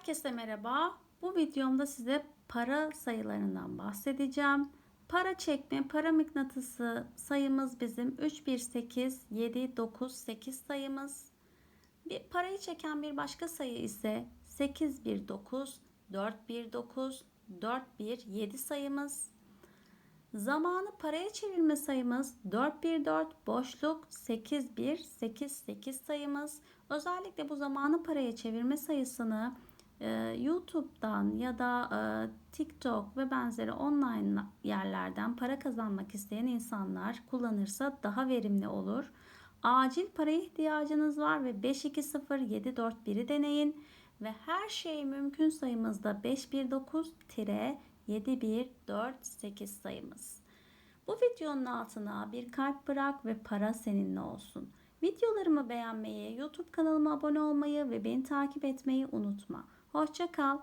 Herkese merhaba. Bu videomda size para sayılarından bahsedeceğim. Para çekme, para mıknatısı sayımız bizim 318 7 9 8 sayımız. Bir parayı çeken bir başka sayı ise 819 419 417 sayımız. Zamanı paraya çevirme sayımız 414 boşluk 8188 sayımız. Özellikle bu zamanı paraya çevirme sayısını YouTube'dan ya da e, TikTok ve benzeri online yerlerden para kazanmak isteyen insanlar kullanırsa daha verimli olur. Acil paraya ihtiyacınız var ve 520741'i deneyin ve her şey mümkün sayımızda 519-7148 sayımız. Bu videonun altına bir kalp bırak ve para seninle olsun. Videolarımı beğenmeyi, YouTube kanalıma abone olmayı ve beni takip etmeyi unutma. Hoşça kal.